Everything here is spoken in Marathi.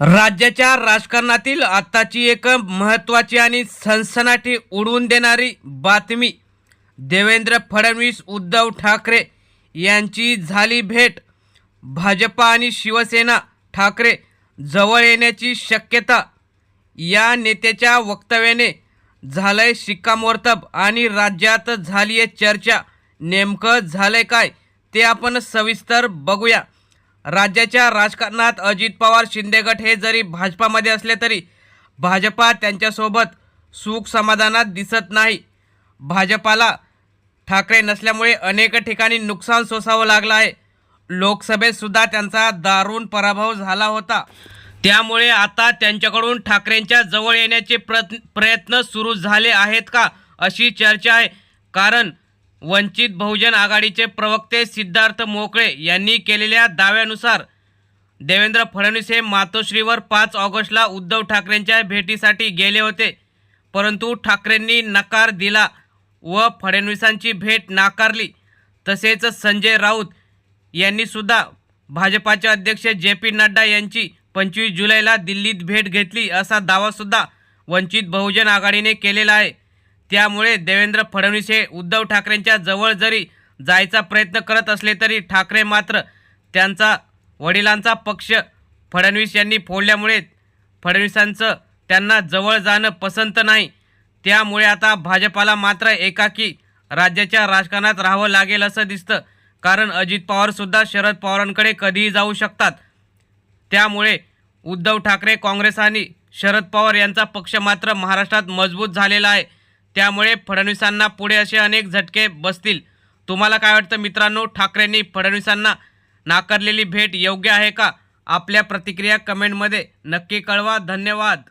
राज्याच्या राजकारणातील आत्ताची एक महत्त्वाची आणि सनसनाटी उडवून देणारी बातमी देवेंद्र फडणवीस उद्धव ठाकरे यांची झाली भेट. भाजपा आणि शिवसेना ठाकरे जवळ येण्याची शक्यता या नेत्याच्या वक्तव्याने झालंय शिक्कामोर्तब आणि राज्यात झाली आहे चर्चा. नेमकं झालंय काय ते आपण सविस्तर बघूया. राज्याच्या राजकारणात अजित पवार शिंदे गट हे जरी भाजपामध्ये असले तरी भाजपा त्यांच्यासोबत सुख समाधानात दिसत नाही. भाजपाला ठाकरे नसल्यामुळे अनेक ठिकाणी नुकसान सोसावं लागलं आहे. लोकसभेत सुद्धा त्यांचा दारुण पराभव झाला होता. त्यामुळे आता त्यांच्याकडून ठाकरेंच्या जवळ येण्याचे प्रयत्न प्रयत्न सुरू झाले आहेत का अशी चर्चा आहे. कारण वंचित बहुजन आघाडीचे प्रवक्ते सिद्धार्थ मोकळे यांनी केलेल्या दाव्यानुसार देवेंद्र फडणवीस हे मातोश्रीवर पाच ऑगस्टला उद्धव ठाकरेंच्या भेटीसाठी गेले होते. परंतु ठाकरेंनी नकार दिला व फडणवीसांची भेट नाकारली. तसेच संजय राऊत यांनीसुद्धा भाजपाचे अध्यक्ष जे पी नड्डा यांची पंचवीस जुलैला दिल्लीत भेट घेतली असा दावासुद्धा वंचित बहुजन आघाडीने केलेला आहे. त्यामुळे देवेंद्र फडणवीस हे उद्धव ठाकरेंच्या जवळ जरी जायचा प्रयत्न करत असले तरी ठाकरे मात्र त्यांचा वडिलांचा पक्ष फडणवीस यांनी फोडल्यामुळे फडणवीसांचं त्यांना जवळ जाणं पसंत नाही. त्यामुळे आता भाजपाला मात्र एकाकी राज्याच्या राजकारणात राहावं लागेल असं दिसतं. कारण अजित पवारसुद्धा शरद पवारांकडे कधीही जाऊ शकतात. त्यामुळे उद्धव ठाकरे काँग्रेस आणि शरद पवार यांचा पक्ष मात्र महाराष्ट्रात मजबूत झालेला आहे. त्यामुळे फडणवीसांना पुढे असे अनेक झटके बसतील. तुम्हाला काय वाटतं मित्रांनो? ठाकरेंनी फडणवीसांना नाकारलेली भेट योग्य आहे का? आपल्या प्रतिक्रिया कमेंटमध्ये नक्की कळवा. धन्यवाद.